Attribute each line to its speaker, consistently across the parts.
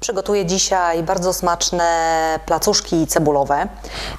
Speaker 1: Przygotuję dzisiaj bardzo smaczne placuszki cebulowe,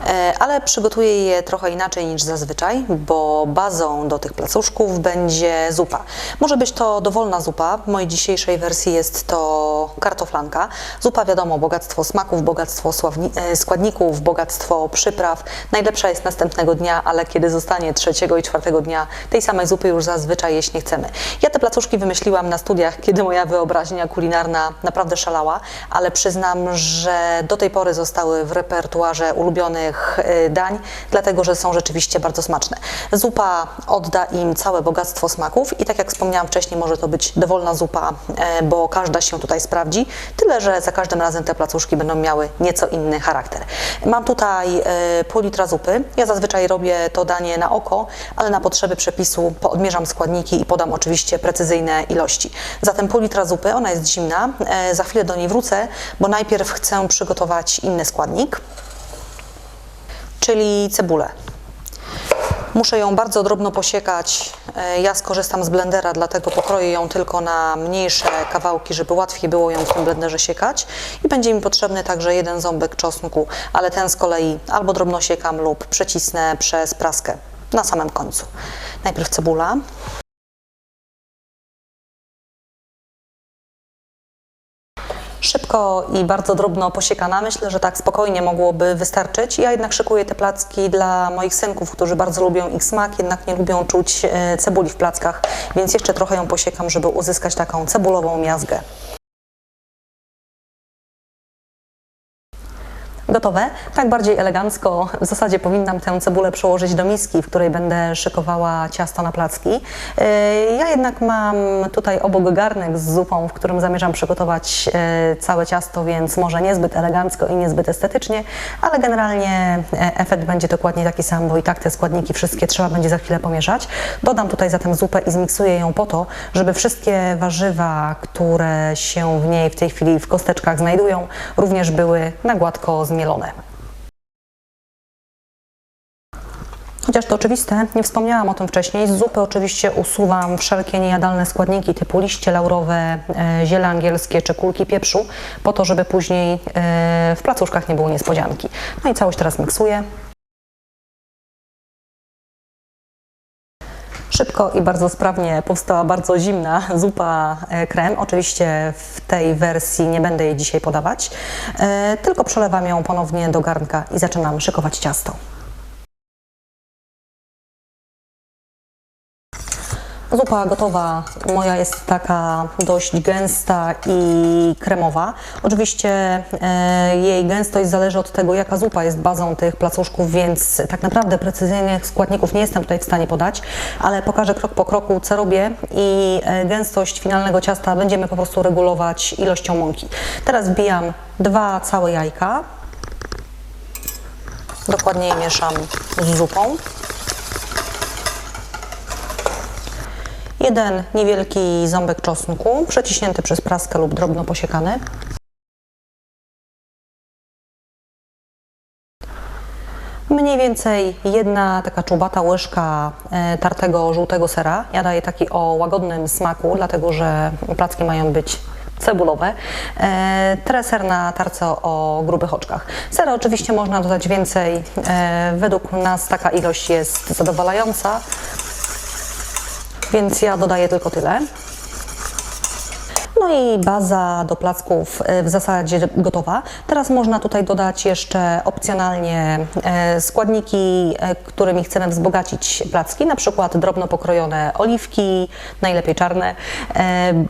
Speaker 1: e, ale przygotuję je trochę inaczej niż zazwyczaj, bo bazą do tych placuszków będzie zupa. Może być to dowolna zupa. W mojej dzisiejszej wersji jest to kartoflanka. Zupa, wiadomo, bogactwo smaków, bogactwo e, składników, bogactwo przypraw. Najlepsza jest następnego dnia, ale kiedy zostanie trzeciego i czwartego dnia, tej samej zupy już zazwyczaj jeść nie chcemy. Ja te placuszki wymyśliłam na studiach, kiedy moja wyobraźnia kulinarna naprawdę szalała, ale przyznam, że do tej pory zostały w repertuarze ulubionych y, dań, dlatego że są rzeczywiście bardzo smaczne. Zupa odda im całe bogactwo smaków i tak jak wspomniałam wcześniej, może to być dowolna zupa, e, bo każda się tutaj sprawdzi, tyle że za każdym razem te placuszki będą miały nieco inny charakter. Mam tutaj e, pół litra zupy. Ja zazwyczaj robię to danie na oko, ale na potrzeby przepisu odmierzam składniki i podam oczywiście precyzyjne ilości. Zatem pół litra zupy, ona jest zimna. E, Za chwilę do niej wrócę, bo najpierw chcę przygotować inny składnik, czyli cebulę. Muszę ją bardzo drobno posiekać. E, Ja skorzystam z blendera, dlatego pokroję ją tylko na mniejsze kawałki, żeby łatwiej było ją w tym blenderze siekać. I będzie mi potrzebny także jeden ząbek czosnku, ale ten z kolei albo drobno siekam lub przecisnę przez praskę na samym końcu. Najpierw cebula. Szybko i bardzo drobno posiekana. Myślę, że tak spokojnie mogłoby wystarczyć. Ja jednak szykuję te placki dla moich synków, którzy bardzo lubią ich smak, jednak nie lubią czuć e, cebuli w plackach, więc jeszcze trochę ją posiekam, żeby uzyskać taką cebulową miazgę. Gotowe. Tak bardziej elegancko. W zasadzie powinnam tę cebulę przełożyć do miski, w której będę szykowała ciasto na placki. Yy, Ja jednak mam tutaj obok garnek z zupą, w którym zamierzam przygotować yy, całe ciasto, więc może niezbyt elegancko i niezbyt estetycznie, ale generalnie e, efekt będzie dokładnie taki sam, bo i tak te składniki wszystkie trzeba będzie za chwilę pomieszać. Dodam tutaj zatem zupę i zmiksuję ją po to, żeby wszystkie warzywa, które się w niej w tej chwili w kosteczkach znajdują, również były na gładko zmielone. Chociaż to oczywiste, nie wspomniałam o tym wcześniej, z zupy oczywiście usuwam wszelkie niejadalne składniki typu liście laurowe, e, ziele angielskie czy kulki pieprzu, po to, żeby później e, w placuszkach nie było niespodzianki. No i całość teraz miksuję. Szybko i bardzo sprawnie powstała bardzo zimna zupa e, krem. Oczywiście w tej wersji nie będę jej dzisiaj podawać, e, tylko przelewam ją ponownie do garnka i zaczynam szykować ciasto. Zupa gotowa moja jest taka dość gęsta i kremowa. Oczywiście e, jej gęstość zależy od tego, jaka zupa jest bazą tych placuszków, więc tak naprawdę precyzyjnych składników nie jestem tutaj w stanie podać, ale pokażę krok po kroku, co robię i e, gęstość finalnego ciasta będziemy po prostu regulować ilością mąki. Teraz wbijam dwa całe jajka. Dokładnie je mieszam z zupą. Jeden niewielki ząbek czosnku, przeciśnięty przez praskę lub drobno posiekany. Mniej więcej jedna taka czubata łyżka e, tartego żółtego sera. Ja daję taki o łagodnym smaku, dlatego że placki mają być cebulowe. E, Treser na tarce o grubych oczkach. Sera oczywiście można dodać więcej. E, Według nas taka ilość jest zadowalająca więc ja dodaję tylko tyle. No i baza do placków e, w zasadzie gotowa. Teraz można tutaj dodać jeszcze opcjonalnie e, składniki, e, którymi chcemy wzbogacić placki, na przykład drobno pokrojone oliwki, najlepiej czarne,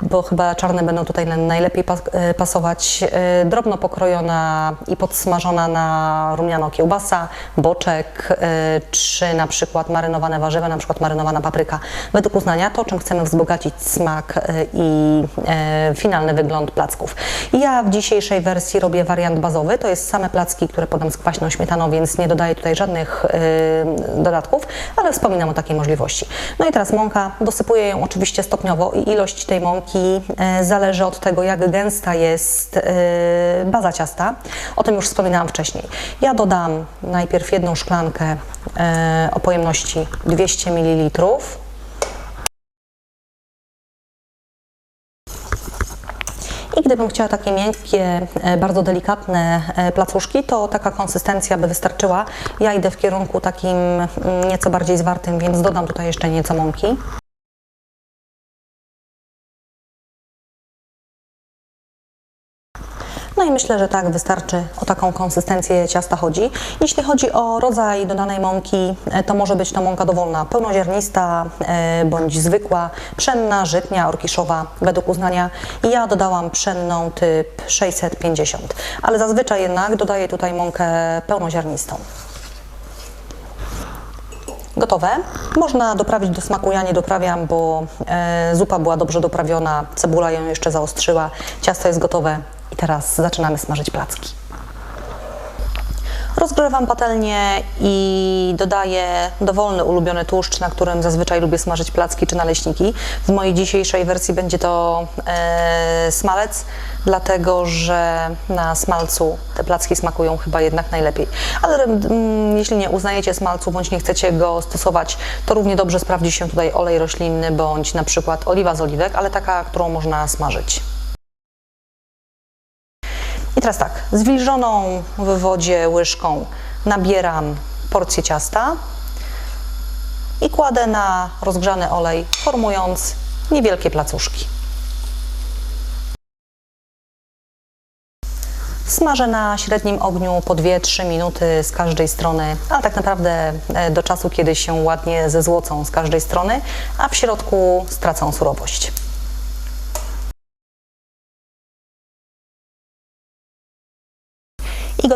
Speaker 1: bo chyba czarne będą tutaj na- najlepiej pas- pasować. Drobno pokrojona i podsmażona na rumiano kiełbasa, boczek, czy na przykład marynowane warzywa, na przykład marynowana papryka. Według uznania to, czym chcemy wzbogacić smak i finalny wygląd placków. Ja w dzisiejszej wersji robię wariant bazowy, to jest same placki, które podam z kwaśną śmietaną, więc nie dodaję tutaj żadnych e, dodatków, ale wspominam o takiej możliwości. No i teraz mąka, dosypuję ją oczywiście stopniowo i ilość tej mąki e, zależy od tego, jak gęsta jest e, baza ciasta. O tym już wspominałam wcześniej. Ja dodam najpierw jedną szklankę o pojemności 200 ml. I gdybym chciała takie miękkie, e, bardzo delikatne e, placuszki, to taka konsystencja by wystarczyła. Ja idę w kierunku takim mm, nieco bardziej zwartym, więc dodam tutaj jeszcze nieco mąki. Myślę, że tak wystarczy o taką konsystencję ciasta chodzi. Jeśli chodzi o rodzaj dodanej mąki, e, to może być to mąka dowolna, pełnoziarnista e, bądź zwykła, pszenna, żytnia, orkiszowa według uznania. Ja dodałam pszenną typ 650, ale zazwyczaj jednak dodaję tutaj mąkę pełnoziarnistą. Gotowe. Można doprawić do smaku. Ja nie doprawiam, bo e, zupa była dobrze doprawiona, cebula ją jeszcze zaostrzyła. Ciasto jest gotowe i teraz zaczynamy smażyć placki. Rozgrzewam patelnię i dodaję dowolny ulubiony tłuszcz, na którym zazwyczaj lubię smażyć placki czy naleśniki. W mojej dzisiejszej wersji będzie to e, smalec, dlatego że na smalcu te placki smakują chyba jednak najlepiej. Ale mm, jeśli nie uznajecie smalcu bądź nie chcecie go stosować, to równie dobrze sprawdzi się tutaj olej roślinny bądź na przykład oliwa z oliwek, ale taka, którą można smażyć. I teraz tak, zwilżoną w wodzie łyżką nabieram porcję ciasta i kładę na rozgrzany olej, formując niewielkie placuszki. Smażę na średnim ogniu po 2-3 minuty z każdej strony, a tak naprawdę e, do czasu, kiedy się ładnie zezłocą z każdej strony, a w środku stracą surowość.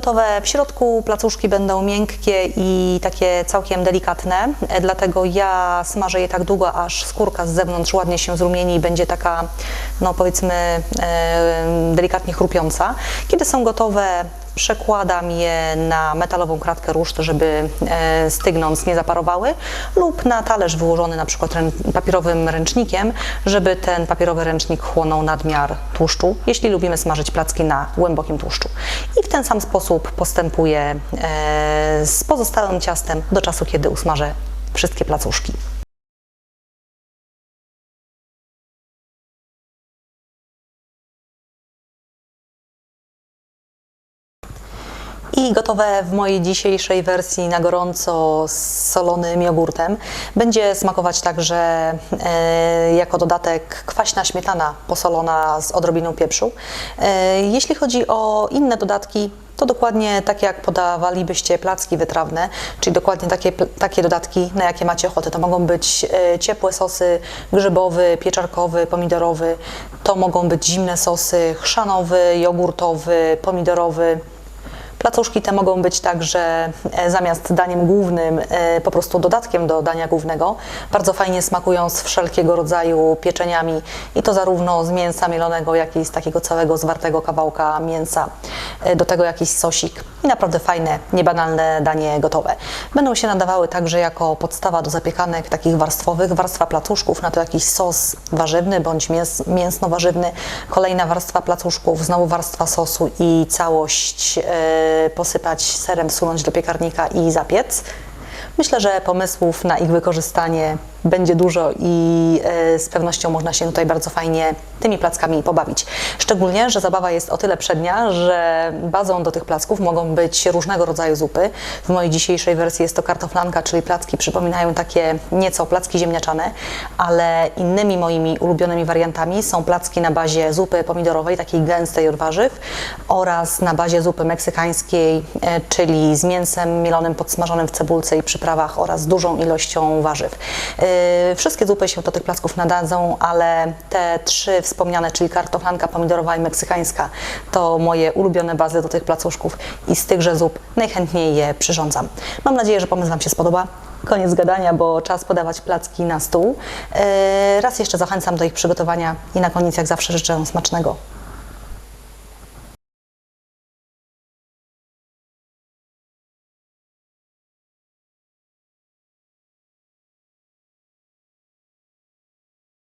Speaker 1: Gotowe w środku placuszki będą miękkie i takie całkiem delikatne, e, dlatego ja smażę je tak długo, aż skórka z zewnątrz ładnie się zrumieni i będzie taka, no powiedzmy, e, delikatnie chrupiąca. Kiedy są gotowe, przekładam je na metalową kratkę ruszt, żeby e, stygnąc nie zaparowały lub na talerz wyłożony na przykład papierowym ręcznikiem, żeby ten papierowy ręcznik chłonął nadmiar tłuszczu, jeśli lubimy smażyć placki na głębokim tłuszczu. I w ten sam sposób postępuję e, z pozostałym ciastem do czasu, kiedy usmażę wszystkie placuszki. I gotowe w mojej dzisiejszej wersji na gorąco z solonym jogurtem. Będzie smakować także e, jako dodatek kwaśna śmietana posolona z odrobiną pieprzu. E, jeśli chodzi o inne dodatki, to dokładnie tak jak podawalibyście placki wytrawne, czyli dokładnie takie, takie dodatki, na jakie macie ochotę. To mogą być e, ciepłe sosy grzybowy, pieczarkowy, pomidorowy, to mogą być zimne sosy chrzanowy, jogurtowy, pomidorowy. Placuszki te mogą być także e, zamiast daniem głównym e, po prostu dodatkiem do dania głównego. Bardzo fajnie smakują z wszelkiego rodzaju pieczeniami i to zarówno z mięsa mielonego, jak i z takiego całego zwartego kawałka mięsa. E, do tego jakiś sosik i naprawdę fajne, niebanalne danie gotowe. Będą się nadawały także jako podstawa do zapiekanek takich warstwowych. Warstwa placuszków, na to jakiś sos warzywny bądź mięs, mięsno-warzywny. Kolejna warstwa placuszków, znowu warstwa sosu i całość posypać serem, wsunąć do piekarnika i zapiec. Myślę, że pomysłów na ich wykorzystanie będzie dużo i e, z pewnością można się tutaj bardzo fajnie tymi plackami pobawić. Szczególnie, że zabawa jest o tyle przednia, że bazą do tych placków mogą być różnego rodzaju zupy. W mojej dzisiejszej wersji jest to kartoflanka, czyli placki przypominają takie nieco placki ziemniaczane, ale innymi moimi ulubionymi wariantami są placki na bazie zupy pomidorowej, takiej gęstej od warzyw oraz na bazie zupy meksykańskiej, e, czyli z mięsem mielonym, podsmażonym w cebulce i przyprawach oraz dużą ilością warzyw. E, Wszystkie zupy się do tych placków nadadzą, ale te trzy wspomniane, czyli kartoflanka, pomidorowa i meksykańska, to moje ulubione bazy do tych placuszków i z tychże zup najchętniej je przyrządzam. Mam nadzieję, że pomysł Wam się spodoba. Koniec gadania, bo czas podawać placki na stół. Raz jeszcze zachęcam do ich przygotowania i na koniec, jak zawsze, życzę smacznego.